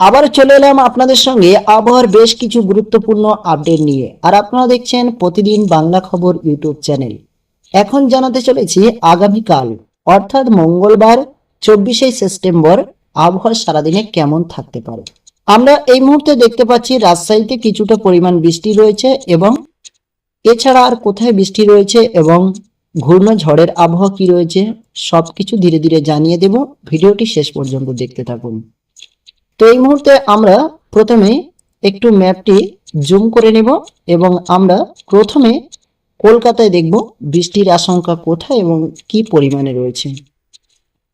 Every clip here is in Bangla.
আবার চলে এলাম আপনাদের সঙ্গে আবহাওয়ার বেশ কিছু গুরুত্বপূর্ণ আপডেট নিয়ে। আর আপনারা দেখছেন প্রতিদিন বাংলা খবর ইউটিউব চ্যানেল। এখন জানাতে চলেছি আগামীকাল, অর্থাৎ মঙ্গলবার, চব্বিশে সেপ্টেম্বর, আবহাওয়া সারাদিনে কেমন থাকতে পারে? আমরা এই মুহূর্তে দেখতে পাচ্ছি রাজশাহীতে কিছুটা পরিমাণ বৃষ্টি রয়েছে এবং এছাড়া আর কোথায় বৃষ্টি রয়েছে এবং ঘূর্ণঝড়ের আবহাওয়া কি রয়েছে, সবকিছু ধীরে ধীরে জানিয়ে দেব। ভিডিওটি শেষ পর্যন্ত দেখতে থাকুন। তো এই মুহূর্তে আমরা প্রথমে একটু ম্যাপটি জুম করে নেব এবং আমরা প্রথমে কলকাতায় দেখব বৃষ্টির আশঙ্কা কোথায় এবং কি পরিমাণে রয়েছে।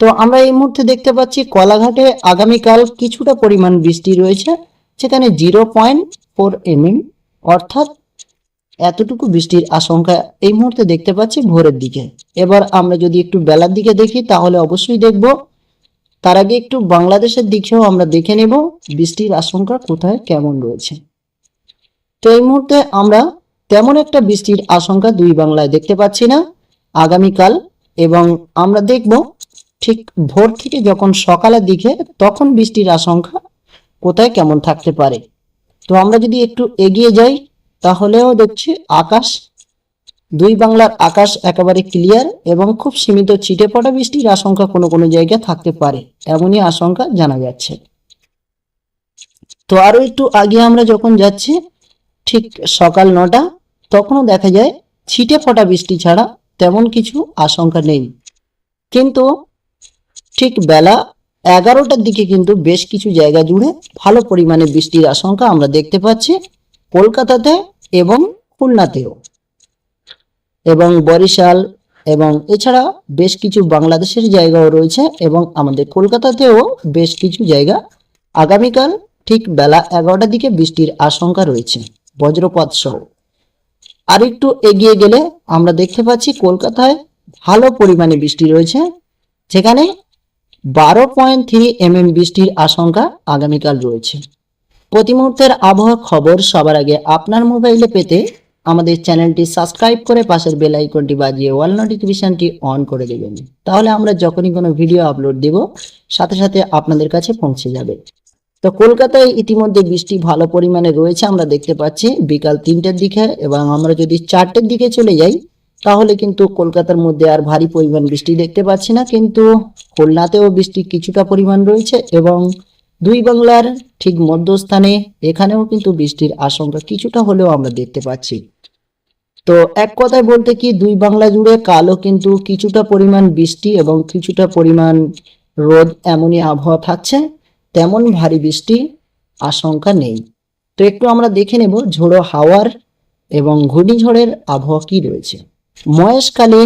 তো আমরা এই মুহূর্তে দেখতে পাচ্ছি কলাঘাটে আগামীকাল কিছুটা পরিমাণ বৃষ্টি রয়েছে, সেখানে জিরো পয়েন্ট ফোর এমএম, অর্থাৎ এতটুকু বৃষ্টির আশঙ্কা এই মুহূর্তে দেখতে পাচ্ছি ভোরের দিকে। এবার আমরা যদি একটু বেলার দিকে দেখি, তাহলে অবশ্যই দেখব তার আগে একটু বাংলাদেশের দিকেও আমরা দেখে নেব বৃষ্টির আশঙ্কা কোথায়, কেমন রয়েছে। তো এই মুহূর্তে আমরা তেমন একটা বৃষ্টির আশঙ্কা দুই বাংলায় দেখতে পাচ্ছি না। আগামীকাল এবং আমরা দেখব ঠিক ভোর থেকে যখন সকালের দিকে তখন বৃষ্টির আশঙ্কা কোথায়, কেমন থাকতে পারে। তো আমরা যদি একটু এগিয়ে যাই, তাহলেও দেখছি আকাশ দুই বাংলার আকাশ একেবারে ক্লিয়ার এবং খুব সীমিত ছিটে পড়া বৃষ্টির আশঙ্কা কোনো কোনো জায়গায় থাকতে পারে, এমনই আশঙ্কা জানা যাচ্ছে। তো আরও একটু আগে আমরা যখন যাচ্ছি, ঠিক সকাল নটা, তখনও দেখা যায় ছিটে ফোটা বৃষ্টি ছাড়া তেমন কিছু আশঙ্কা নেই। কিন্তু ঠিক বেলা এগারোটার দিকে কিন্তু বেশ কিছু জায়গা জুড়ে ভালো পরিমাণে বৃষ্টির আশঙ্কা আমরা দেখতে পাচ্ছি, কলকাতাতে এবং খুলনাতেও। এবং বরিশাল এবং এছাড়া বেশ কিছু বাংলাদেশের জায়গাও রয়েছে এবং আমাদের কলকাতাতেও বেশ কিছু জায়গা। আগামীকাল ঠিক বেলা এগারোটার দিকে বৃষ্টির আশঙ্কা রয়েছে, বজ্রপাত সহ। আর একটু এগিয়ে গেলে আমরা দেখতে পাচ্ছি কলকাতায় ভালো পরিমাণে বৃষ্টি রয়েছে, যেখানে বারো পয়েন্ট থ্রি এমএম বৃষ্টির আশঙ্কা আগামীকাল রয়েছে। প্রতি মুহূর্তের আবহাওয়া খবর সবার আগে আপনার মোবাইলে পেতে আমাদের চ্যানেলটি সাবস্ক্রাইব করে পাশের বেল আইকনটি বাজিয়ে ওয়াল নোটিফিকেশনটি অন করে দেবেন। তাহলে আমরা যখনই কোনো ভিডিও আপলোড দেব, সাথে সাথে আপনাদের কাছে পৌঁছে যাবে। তো কলকাতায় ইতিমধ্যে বৃষ্টি ভালো পরিমাণে রয়েছে, আমরা দেখতে পাচ্ছি। বিকাল তিনটের দিকে এবং আমরা যদি চারটের দিকে চলে যাই, তাহলে কিন্তু কলকাতার মধ্যে আর ভারী পরিমাণ বৃষ্টি দেখতে পাচ্ছি না। কিন্তু খুলনাতেও বৃষ্টি কিছুটা পরিমাণ রয়েছে এবং দুই বাংলার ঠিক মধ্যস্থানে এখানেও কিন্তু বৃষ্টির আশঙ্কা কিছুটা হলেও আমরা দেখতে পাচ্ছি। তো এক কথায় বলতে কি, দুই বাংলা জুড়ে কালও কিন্তু কিছুটা পরিমাণ বৃষ্টি এবং কিছুটা পরিমাণ রোদ এমনই আবহাওয়া থাকছে, তেমন ভারী বৃষ্টি আশঙ্কা নেই। তো একটু আমরা দেখে নেব ঝোড়ো হাওয়ার এবং ঘূর্ণিঝড়ের আবহাওয়া কি রয়েছে। মহেশকালে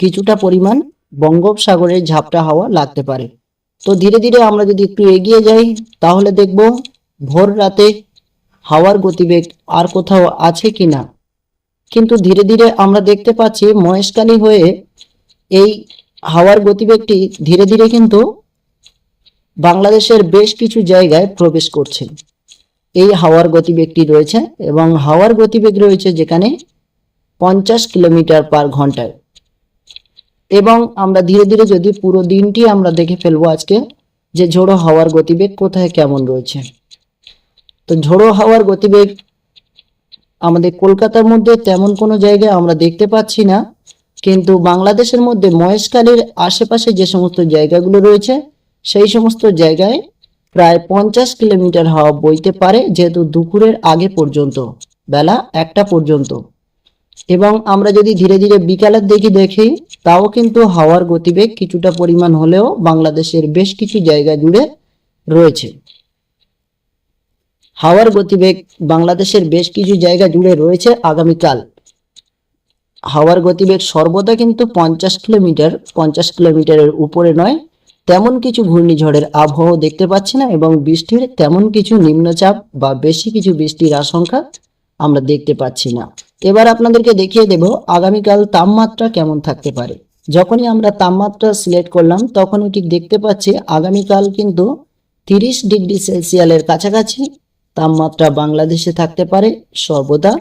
কিছুটা পরিমাণ বঙ্গোপসাগরের ঝাপটা হাওয়া লাগতে পারে। তো ধীরে ধীরে আমরা যদি একটু এগিয়ে যাই, তাহলে দেখব ভোর রাতে হাওয়ার গতিবেগ আর কোথাও আছে কিনা। কিন্তু ধীরে ধীরে আমরা দেখতে পাচ্ছি মহেশকালী হয়ে এই হাওয়ার গতিবেগটি ধীরে ধীরে কিন্তু বাংলাদেশের বেশ কিছু জায়গায় প্রবেশ করছে। এই হাওয়ার গতিবেগটি রয়েছে এবং হাওয়ার গতিবেগ রয়েছে যেখানে পঞ্চাশ কিলোমিটার পার ঘন্টায়। এবং আমরা ধীরে ধীরে যদি পুরো দিনটি আমরা দেখে ফেলব আজকে যে ঝোড়ো হাওয়ার গতিবেগ কোথায় কেমন রয়েছে। তো ঝোড়ো হাওয়ার গতিবেগ আমাদের কলকাতার মধ্যে তেমন কোনো জায়গায় আমরা দেখতে পাচ্ছি না, কিন্তু বাংলাদেশের মধ্যে মহেশখালীর আশেপাশে যে সমস্ত জায়গাগুলো রয়েছে, সেই সমস্ত জায়গায় প্রায় পঞ্চাশ কিলোমিটার হাওয়া বইতে পারে, যেহেতু দুপুরের আগে পর্যন্ত, বেলা একটা পর্যন্ত। এবং আমরা যদি ধীরে ধীরে বিকালের দিকে দেখি, তাও কিন্তু হাওয়ার গতিবেগ কিছুটা পরিমাণ হলেও বাংলাদেশের বেশ কিছু জায়গা জুড়ে রয়েছে। হাওয়ার গতিবেগ বাংলাদেশের বেশ কিছু জায়গা জুড়ে রয়েছে আগামীকাল। হাওয়ার গতিবেগ সর্বদা কিন্তু পঞ্চাশ কিলোমিটার, পঞ্চাশ কিলোমিটারের উপরে নয়, তেমন কিছু ঘূর্ণিঝড়ের আবহাওয়া দেখতে পাচ্ছি না এবং বৃষ্টির তেমন কিছু নিম্নচাপ বা বেশি কিছু বৃষ্টির আশঙ্কা আমরা দেখতে পাচ্ছি না। এবার আপনাদেরকে দেখিয়ে দেব আগামীকাল তাপমাত্রা কেমন থাকতে পারে। যখনই আমরা তাপমাত্রা সিলেক্ট করলাম, তখনই ঠিক দেখতে পাচ্ছি আগামীকাল কিন্তু তিরিশ ডিগ্রি সেলসিয়ালের কাছাকাছি তাপমাত্রা বাংলাদেশে থাকতে পারে সর্বদা।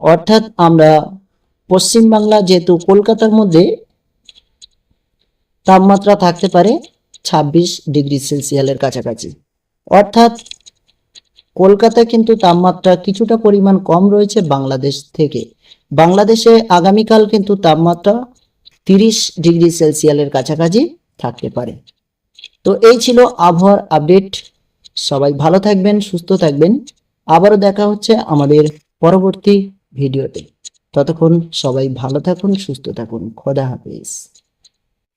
অর্থাৎ আমরা পশ্চিম বাংলা যেহেতু কলকাতার মধ্যে তাপমাত্রা থাকতে পারে ছাব্বিশ ডিগ্রি সেলসিয়ালের কাছাকাছি। অর্থাৎ কলকাতায় কিন্তু তাপমাত্রা কিছুটা পরিমাণ কম রয়েছে বাংলাদেশ থেকে। বাংলাদেশে আগামীকাল কিন্তু তাপমাত্রা তিরিশ ডিগ্রি সেলসিয়ালের কাছাকাছি থাকতে পারে। তো এই ছিল আবহাওয়ার আপডেট। সবাই ভালো থাকবেন, সুস্থ থাকবেন। আবারও দেখা হচ্ছে আমাদের পরবর্তী ভিডিওতে। ততক্ষণ সবাই ভালো থাকুন, সুস্থ থাকুন। খোদা হাফিজ।